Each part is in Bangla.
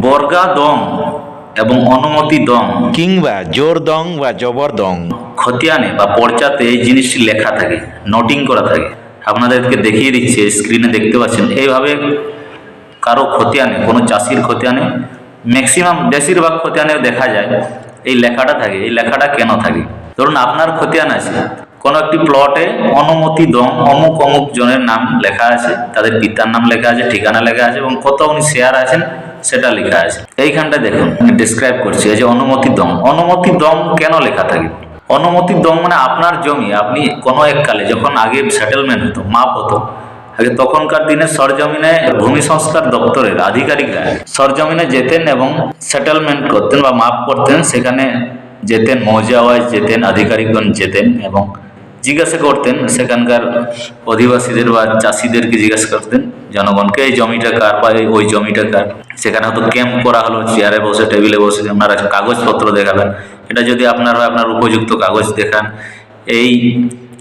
বর্গা দং এবং অনুমতি দং কিংবা জোর দং বা জবর দং খতিয়ানে বা পর্চাতে এই জিনিসটি লেখা থাকে নোটিং করা থাকে। আপনাদেরকে দেখিয়ে দিচ্ছে স্ক্রিনে দেখতে পাচ্ছেন। এইভাবে কারও খতিয়ানে কোনো চাষির খতিয়ানে ম্যাক্সিমাম বেশিরভাগ খতিয়ানে দেখা যায় এই লেখাটা থাকে। এই লেখাটা কেন থাকে? ধরুন আপনার খতিয়ান আছে কোনো একটি প্লটে অনুমতি দম, অমুক অমুক জনের নাম লেখা আছে, তাদের পিতার নাম লেখা আছে, ঠিকানা লেখা আছে এবং কত উনি শেয়ার আছেন সেটা লেখা আছে। এইখানটা দেখুন ডিসক্রাইব করছি, এই যে অনুমতি দম। অনুমতি দম কেন লেখা থাকে? অনুমতি দম মানে আপনার জমি, আপনি কোনো এককালে যখন আগে সেটেলমেন্ট হতো, মাপ হতো, আগে তখনকার দিনে সরজমিনে ভূমি সংস্কার দপ্তরের আধিকারিকরা সরজমিনে যেতেন এবং সেটেলমেন্ট করতেন বা মাপ করতেন, সেখানে যেতেন মৌজা ওয়াইজ যেতেন, আধিকারিকগণ যেতেন এবং জিজ্ঞাসা করতেন সেখানকার অধিবাসীদের বা চাষিদেরকে জিজ্ঞাসা করতেন, জনগণকে এই জমিটা কার বা ওই জমিটা কার? সেখানে হয়তো ক্যাম্প করা হলো চেয়ারে বসে টেবিলে বসে, আপনারা কাগজপত্র দেখাবেন। এটা যদি আপনার হয় আপনার উপযুক্ত কাগজ দেখান, এই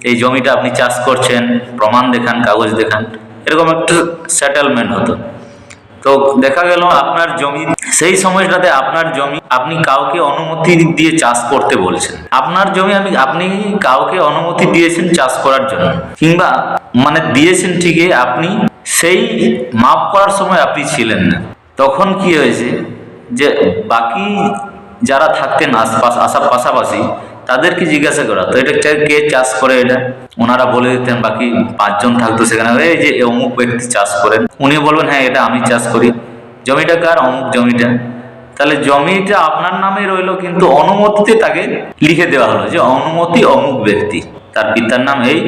এই জমিটা আপনি চাষ করছেন, প্রমাণ দেখান, কাগজ দেখান। এরকম একটা সেটেলমেন্ট হতো। তো দেখা গেল আপনার জমি, সেই সময়টাতে আপনার জমি আপনি কাউকে অনুমতি দিয়ে চাষ করতে বলছেন। আপনার জমি আমি, আপনি কাউকে অনুমতি দিয়েছেন চাষ করার জন্য। কিংবা মানে দিয়েছেন ঠিকই, আপনি সেই মাপ করার সময় আপনি ছিলেন না। তখন কি হয়েছে যে বাকি যারা থাকতেন আশপাশ আশা পাশাপাশি তাদেরকে জিজ্ঞাসা করা, তো এটা কে চাষ করে এটা? ওনারা বলে দিতেন, বাকি পাঁচজন থাকতো সেখানে। এই যে অমুক ব্যক্তি চাষ করেন, উনি বলবেন হ্যাঁ এটা আমি চাষ করি। জমিটা কার? অমুক জমিটা। তাহলে জমিটা আপনার নামে রইল, কিন্তু অনুমতিতে তাকে লিখে দেওয়া হলো যে, অনুমতি অমুক ব্যক্তি। তার পিতার নাম এই,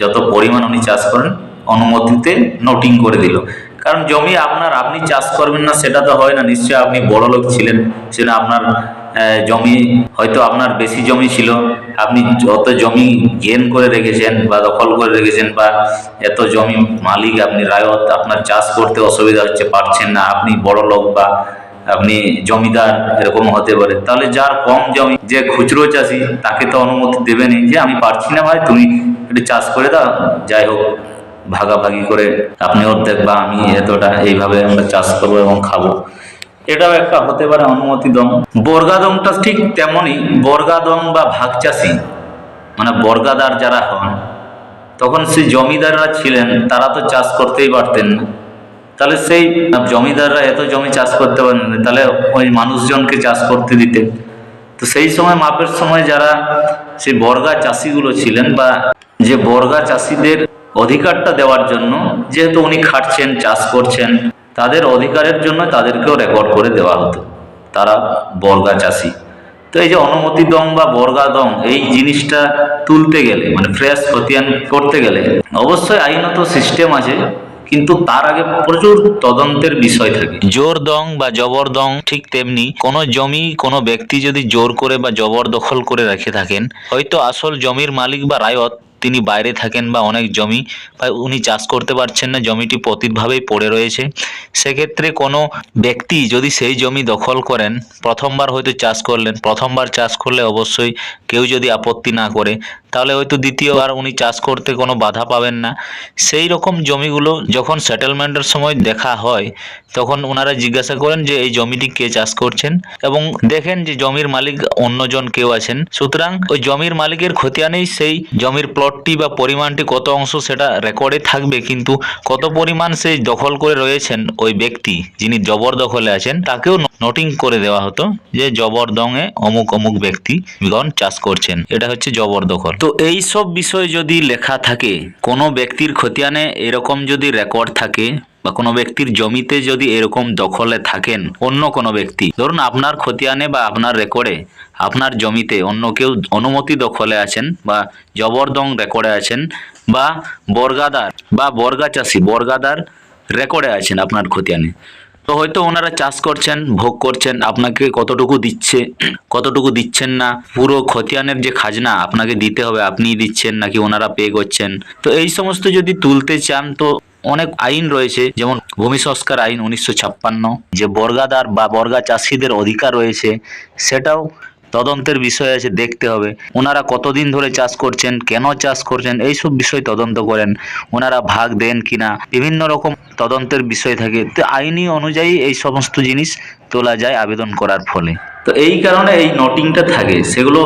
যত পরিমাণ উনি চাষ করেন, অনুমতিতে নোটিং করে দিল। কারণ জমি আপনার, আপনি চাষ করবেন না, সেটা তো হয় না। নিশ্চয়ই আপনি বড় লোক ছিলেন, সেটা আপনার জমি, হয়তো আপনার বেশি জমি ছিল। আপনি যত জমি গেন করে রেখেছেন বা দখল করে রেখেছেন বা এত জমি মালিক, আপনি রায়ত, আপনার চাষ করতে অসুবিধা হচ্ছে, পারছেন না, আপনি বড় লোক বা আপনি জমিদার, এরকম হতে পারে। তাহলে যার কম জমি, যে খুচরো চাষি, তাকে তো অনুমতি দেবেনই যে, আমি পারছি না ভাই, তুমি একটু চাষ করে দাও, যাই হোক, ভাগাভাগি করে আপনি অর্ধেক বা আমি এতটা এইভাবে আমরা চাষ করব এবং খাব। এটাও একটা হতে পারে অনুমতি দম। বর্গাদমটা ঠিক তেমনই বর্গাদম বা ভাগ চাষি মানে বর্গাদার যারা হন, তখন সেই জমিদাররা ছিলেন, তারা তো চাষ করতেই পারতেন না। তাহলে সেই জমিদাররা এত জমি চাষ করতে পারেন তাহলে ওই মানুষজনকে চাষ করতে দিতেন। তো সেই সময়, মাপের সময় যারা সেই বর্গা চাষিগুলো ছিলেন বা যে বর্গা চাষিদের অধিকারটা দেওয়ার জন্য, যেহেতু উনি খাটছেন, চাষ করছেন তাদের অধিকারের জন্য তাদেরকেও রেকর্ড করে দেওয়া হতো। তারা বর্গা চাষি। তো এই যে অনুমতি দম বা বর্গা দম এই জিনিসটা তুলতে গেলে মানে ফ্রেশ খতিয়ান করতে গেলে, অবশ্যই আইনত সিস্টেম আছে, কিন্তু তার আগে প্রচুর তদন্তের বিষয় থাকে। জোর দং বা জবর দং ঠিক তেমনি কোনো জমি, কোনো ব্যক্তি যদি জোর করে বা জবর দখল করে রেখে থাকেন, হয়তো আসল জমির মালিক বা রায়ত তিনি বাইরে থাকেন বা অনেক জমি উনি চাষ করতে পারছেন না, জমিটি পতিতভাবেই পড়ে রয়েছে। সেক্ষেত্রে কোনো ব্যক্তি যদি সেই জমি দখল করেন, প্রথমবার হয়তো চাষ করলেন, প্রথমবার চাষ করলে অবশ্যই কেউ যদি আপত্তি না করে তাহলে হয়তো দ্বিতীয়বার উনি চাষ করতে কোনো বাধা পাবেন না। সেই রকম জমিগুলো যখন সেটেলমেন্টের সময় দেখা হয়, তখন ওনারা জিজ্ঞাসা করেন যে এই জমিটি কে চাষ করছেন? এবং দেখেন যে জমির মালিক অন্যজন কেউ আছেন। সুতরাং ওই জমির মালিকের খতিয়ানেই সেই জমির প্লটটি বা পরিমাণটি কত অংশ সেটা রেকর্ডে থাকবে, কিন্তু কত পরিমাণ সেই দখল করে রয়েছেন ওই ব্যক্তি যিনি জবরদখলে আছেন, তাকেও নোটিং করে দেওয়া হতো যে জবরদঙে অমুক অমুক ব্যক্তি গণ চাষ করছেন। এটা হচ্ছে জবরদখল। তো এই সব বিষয় যদি লেখা থাকে, কোনো ব্যক্তির খতিয়ানে এরকম যদি রেকর্ড থাকে বা কোনো ব্যক্তির জমিতে যদি এরকম দখলে থাকেন অন্য কোনো ব্যক্তি, ধরুন আপনার খতিয়ানে বা আপনার রেকর্ডে আপনার জমিতে অন্য কেউ অনুমতি দখলে আছেন বা জবরদং রেকর্ডে আছেন বা বর্গাদার বা বর্গা চাষি, বর্গাদার রেকর্ডে আছেন আপনার খতিয়ানে তো হয়তো ওনারা চাষ করছেন, ভোগ করছেন, আপনাকে কতটুকু দিচ্ছে, কতটুকু দিচ্ছেন না, পুরো খতিয়ানের যে খাজনা আপনাকে দিতে হবে, আপনিই দিচ্ছেন নাকি ওনারা পে করছেন? তো এই সমস্ত যদি তুলতে চান, তো অনেক আইন রয়েছে, যেমন ভূমি সংস্কার আইন উনিশশো ছাপ্পান্ন, যে বর্গাদার বা বর্গা চাষিদের অধিকার রয়েছে, সেটাও তদন্তের বিষয় আছে, দেখতে হবে। ওনারা কতদিন ধরে চাষ করছেন, কেন চাষ করছেন, এইসব বিষয় তদন্ত করেন। ওনারা ভাগ দেন কিনা, বিভিন্ন রকম তদন্তের বিষয় থাকে। তো আইনি অনুযায়ী এই সমস্ত জিনিস তোলা যায় আবেদন করার ফলে। তো এই কারণে এই নোটিংটা থাকে। সেগুলো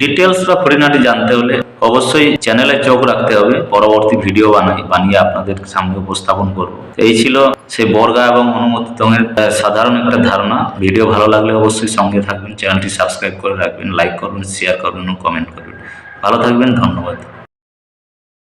ডিটেলস বা খুঁটিনাটি জানতে হলে অবশ্যই চ্যানেলে চোখ রাখতে হবে। পরবর্তী ভিডিও বানাই বানিয়ে আপনাদের সামনে উপস্থাপন করব। এই ছিল সেই বর্গা এবং অনুমতি তঙের সাধারণ একটা ধারণা। ভিডিও ভালো লাগলে অবশ্যই সঙ্গে থাকবেন, চ্যানেলটি সাবস্ক্রাইব করে রাখবেন, লাইক করবেন শেয়ার করবেন ও কমেন্ট করবেন। ভালো থাকবেন, ধন্যবাদ।